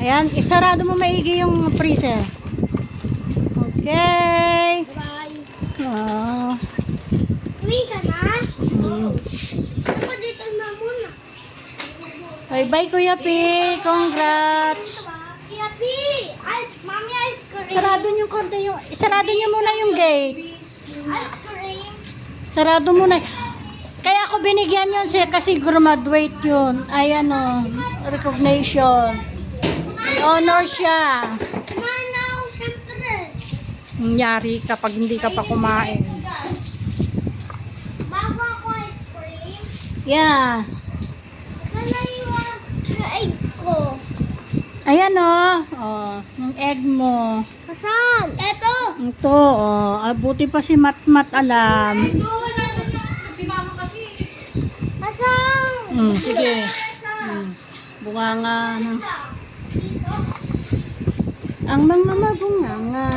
Ayan, isarado mo maigi yung freezer. Okay. Bye. Oh. Uwi ka na? Mm. Ako dito na muna. Bye-bye, Kuya P. Congrats. Kaya P, ice, mami ice cream. Sarado niyo konti yung, sarado niyo muna yung gate. Ice cream. Sarado muna. Kaya ako binigyan yun siya kasi graduate yun. Ay ano, recognition. Honor siya. Ako, syempre. Nangyari kapag hindi ka pa kumain. Bago ako ice cream. Yeah. Saan na iwan yung egg ko? Ayan oh. Oh, yung egg mo. Saan? Eto. Ito oh. Ah, buti pa si Mat Mat alam. Saan? Hmm, sige. Hmm. Bunganga ng Dito. Ang mga mabunganga.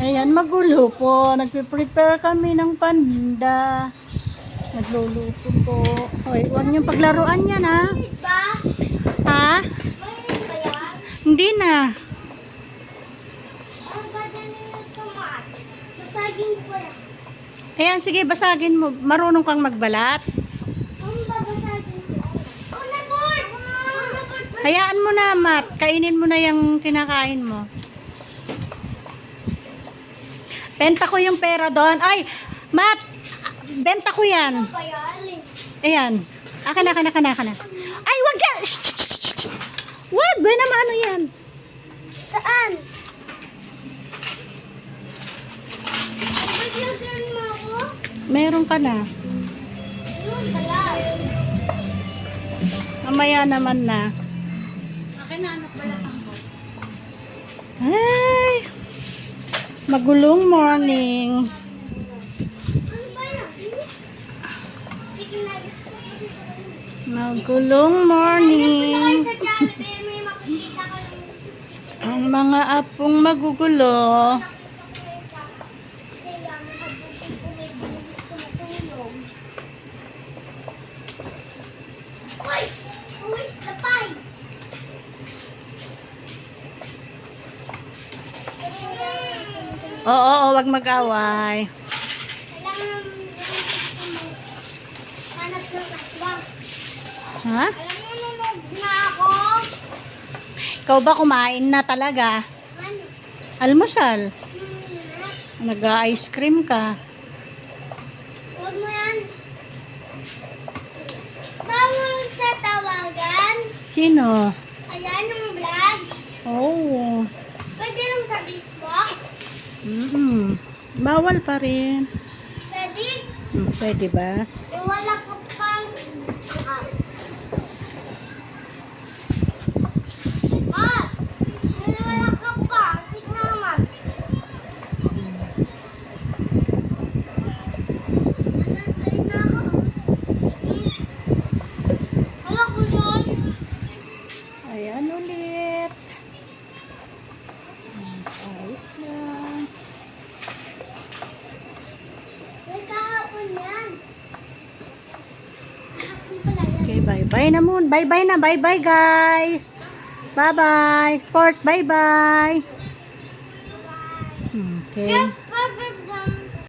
Ayan, magulo po. Nagpe-prepare kami ng panda. Nagluluto po. Hoy, huwag niyong paglaruan yan, ha? Ha? Hindi na. Ayan, sige, basagin mo. Marunong kang magbalat. Ang babasagin ko. Oh, na-board! Oh, na-board! Hayaan mo na, Mat. Kainin mo na yung kinakain mo. Benta ko yung pera doon. Ay, Mat! Benta ko yan. Ayan. Akan, akan, akan, akan. Ay, wag shh. Wag! Ba naman ano yan? Saan? Bigyan mo ako? Meron ka na. Yun pala. Mamaya naman na. Akin na anak pala ako. Ay! Magulong morning. Ano. Magulong morning. Ang mga apong magugulo. Oo, oo, wag mag-away. Ha? Na ako. Ikaw ba kumain na talaga? Almusal. Nag-ice cream ka. Huwag mo yan. Bawal sa tawagan. Sino? Ayan yung vlog. Oh. Pwede lang sa Facebook. Mm Bawal pa rin. Pwede. Hmm, pwede ba? Wala ko pang... Ah. Ah! Eh, wala ka pa. Tignan naman. Nanatay na ako. Wala ko yun. Ayan ulit. Hmm, Ayos lang. May kahapon yan. Kahapon pala yan. Okay, bye-bye na moon. Bye-bye na. Bye-bye, guys. Bye-bye. Fort, bye-bye. Hmm, Okay.